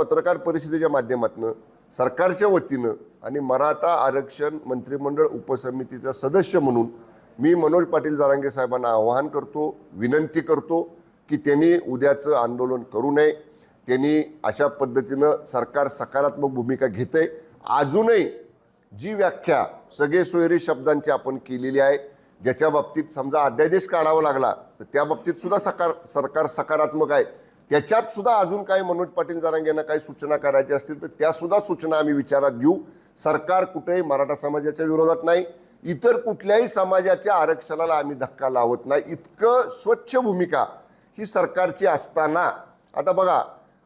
पत्रकार परिषदेच्या माध्यमातून सरकारच्या वतीनं आणि मराठा आरक्षण मंत्रिमंडळ उपसमितीचा सदस्य म्हणून मी मनोज पाटील जारांगे साहेबांना आवाहन करतो विनंती करतो की त्यांनी उद्याचं आंदोलन करू नये. त्यांनी अशा पद्धतीनं सरकार सकारात्मक भूमिका घेते अजूनही जी व्याख्या सगळे सोयरी शब्दांची आपण केलेली आहे ज्याच्या बाबतीत समजा अध्यादेश काढावा लागला तर त्या बाबतीत सुद्धा सकार सरकार सकारात्मक आहे. त्याच्यात सुद्धा अजून काही मनोज पाटील जरांगेंना काही सूचना करायच्या असतील तर त्यासुद्धा सूचना आम्ही विचारात घेऊ. सरकार कुठेही मराठा समाजाच्या विरोधात नाही. इतर कुठल्याही समाजाच्या आरक्षणाला आम्ही धक्का लावत नाही. इतकं स्वच्छ भूमिका ही सरकारची असताना आता बघा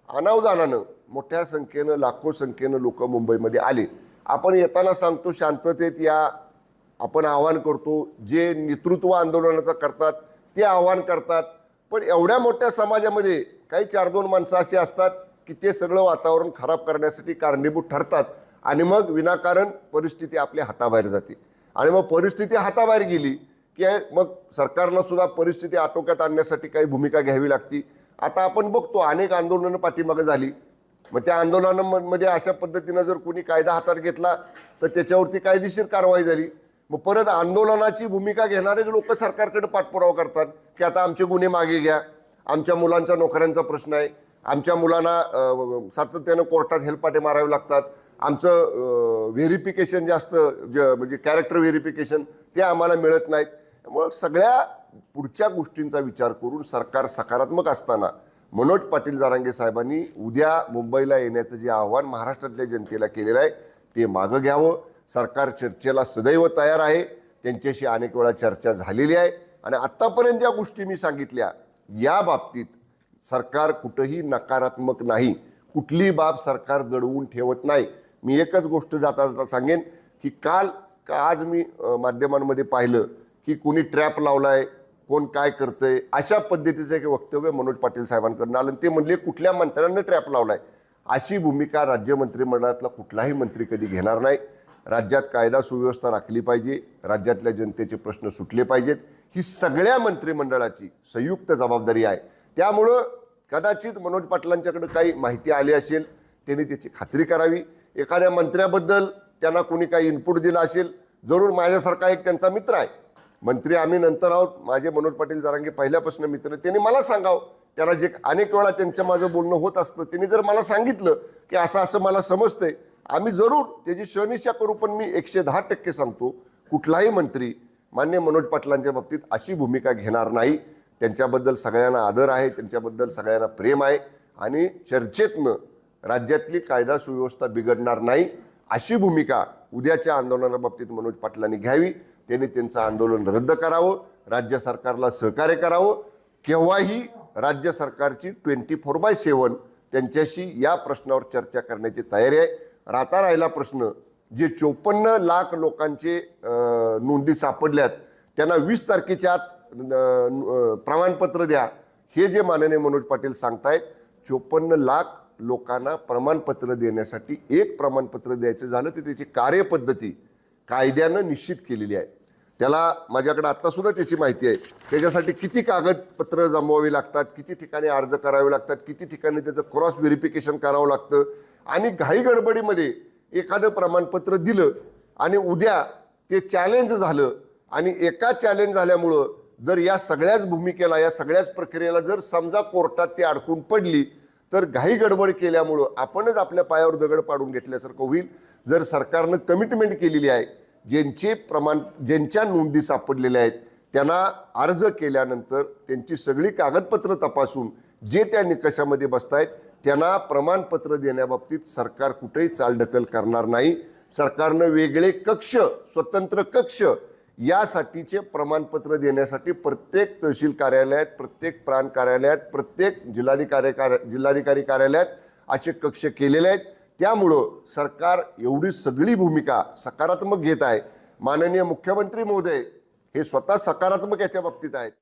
अनावधानानं मोठ्या संख्येनं लाखो संख्येनं लोक मुंबईमध्ये आले. आपण येताना सांगतो शांततेत या आपण आवाहन करतो जे नेतृत्व आंदोलनाचं करतात ते आवाहन करतात. पण एवढ्या मोठ्या समाजामध्ये काही चार दोन माणसं अशी असतात की ते सगळं वातावरण खराब करण्यासाठी कारणीभूत ठरतात आणि मग विनाकारण परिस्थिती आपल्या हाताबाहेर जाते. आणि मग परिस्थिती हाताबाहेर गेली की मग सरकारला सुद्धा परिस्थिती आटोक्यात आणण्यासाठी काही भूमिका घ्यावी लागती. आता आपण बघतो अनेक आंदोलनं पाठीमागे झाली. मग त्या आंदोलनामध्ये अशा पद्धतीनं जर कोणी कायदा हातात घेतला तर त्याच्यावरती कायदेशीर कारवाई झाली. मग परत आंदोलनाची भूमिका घेणारेच लोक सरकारकडे पाठपुरावा करतात की आता आमचे गुन्हे मागे घ्या आमच्या मुलांच्या नोकऱ्यांचा प्रश्न आहे आमच्या मुलांना सातत्यानं कोर्टात हेलपाटे मारावे लागतात आमचं व्हेरिफिकेशन जास्त ज म्हणजे कॅरेक्टर व्हेरिफिकेशन ते आम्हाला मिळत नाहीत. त्यामुळं सगळ्या पुढच्या गोष्टींचा विचार करून सरकार सकारात्मक असताना मनोज पाटील जारांगे साहेबांनी उद्या मुंबईला येण्याचं जे आव्हान महाराष्ट्रातल्या जनतेला केलेलं आहे ते मागं घ्यावं. सरकार चर्चेला सदैव तयार आहे. त्यांच्याशी अनेक वेळा चर्चा झालेली आहे. आणि आत्तापर्यंत ज्या गोष्टी मी सांगितल्या या बाबतीत सरकार कुठंही नकारात्मक नाही. कुठली बाब सरकार दडवून ठेवत नाही. मी एकच गोष्ट जाता जाता सांगेन की काल का आज मी माध्यमांमध्ये पाहिलं की कोणी ट्रॅप लावलाय कोण काय करतंय अशा पद्धतीचं एक वक्तव्य मनोज पाटील साहेबांकडनं आलं. ते म्हणले कुठल्या मंत्र्यांना ट्रॅप लावलाय? अशी भूमिका राज्य मंत्रिमंडळातला कुठलाही मंत्री कधी घेणार नाही. राज्यात कायदा सुव्यवस्था राखली पाहिजे राज्यातल्या जनतेचे प्रश्न सुटले पाहिजेत. ही सगळ्या मंत्रिमंडळाची संयुक्त जबाबदारी आहे. त्यामुळं कदाचित मनोज पाटलांच्याकडे काही माहिती आली असेल त्यांनी त्याची खात्री करावी. एखाद्या मंत्र्याबद्दल त्यांना कोणी काही इनपुट दिला असेल जरूर माझ्यासारखा एक त्यांचा मित्र आहे. मंत्री आम्ही नंतर आहोत. माझे मनोज पाटील जरांगे पहिल्यापासून मित्र त्यांनी मला सांगावं. त्यांना जे अनेक वेळा त्यांचं माझं बोलणं होत असतं त्यांनी जर मला सांगितलं की असं असं मला समजतंय आम्ही जरूर त्याची शनिशा करू पण मी एकशे दहा टक्के सांगतो कुठलाही मंत्री मान्य मनोज पाटलांच्या बाबतीत अशी भूमिका घेणार नाही. त्यांच्याबद्दल सगळ्यांना आदर आहे त्यांच्याबद्दल सगळ्यांना प्रेम आहे आणि चर्चेतनं राज्यातली कायदा सुव्यवस्था बिघडणार नाही. अशी भूमिका उद्याच्या आंदोलनाबाबतीत मनोज पाटलांनी घ्यावी. त्यांनी त्यांचं आंदोलन रद्द करावं राज्य सरकारला सहकार्य करावं. केव्हाही राज्य सरकारची ट्वेंटी फोर बाय सेवन त्यांच्याशी या प्रश्नावर चर्चा करण्याची तयारी आहे. राहता राहिला प्रश्न. जे चोपन्न लाख लोकांचे नोंदी सापडल्यात त्यांना वीस तारखेच्या आत प्रमाणपत्र द्या. हे जे माननीय मनोज पाटील सांगतायत चोपन्न लाख लोकांना प्रमाणपत्र देण्यासाठी एक प्रमाणपत्र द्यायचं झालं तर त्याची कार्यपद्धती कायद्यानं निश्चित केलेली आहे. त्याला माझ्याकडे आत्तासुद्धा त्याची माहिती आहे. त्याच्यासाठी किती कागदपत्र जमवावी लागतात किती ठिकाणी अर्ज करावे लागतात किती ठिकाणी त्याचं क्रॉस व्हेरिफिकेशन करावं लागतं. आणि घाई गडबडीमध्ये एखादं प्रमाणपत्र दिलं आणि उद्या ते चॅलेंज झालं आणि एका चॅलेंज झाल्यामुळं जर या सगळ्याच भूमिकेला या सगळ्याच प्रक्रियेला जर समजा कोर्टात ती अडकून पडली तर घाई गडबड केल्यामुळं आपणच आपल्या पायावर दगड पाडून घेतल्यासारखं होईल. जर सरकारनं कमिटमेंट केलेली आहे ज्यांचे प्रमाण ज्यांच्या नोंदी सापडलेल्या आहेत त्यांना अर्ज केल्यानंतर त्यांची सगळी कागदपत्र तपासून जे त्या निकषामध्ये बसत आहेत त्यांना प्रमाणपत्र देण्याबाबतीत सरकार कुठेही चालढकल करणार नाही. सरकारनं वेगळे कक्ष स्वतंत्र कक्ष यासाठीचे प्रमाणपत्र देण्यासाठी प्रत्येक तहसील कार्यालयात प्रत्येक प्रांत कार्यालयात प्रत्येक जिल्हाधिकारी कार्य जिल्हाधिकारी कार्यालयात असे कक्ष केलेले आहेत. त्यामुळं सरकार एवढी सगळी भूमिका सकारात्मक घेत आहे. माननीय मुख्यमंत्री महोदय हे स्वतः सकारात्मक याच्या बाबतीत आहेत.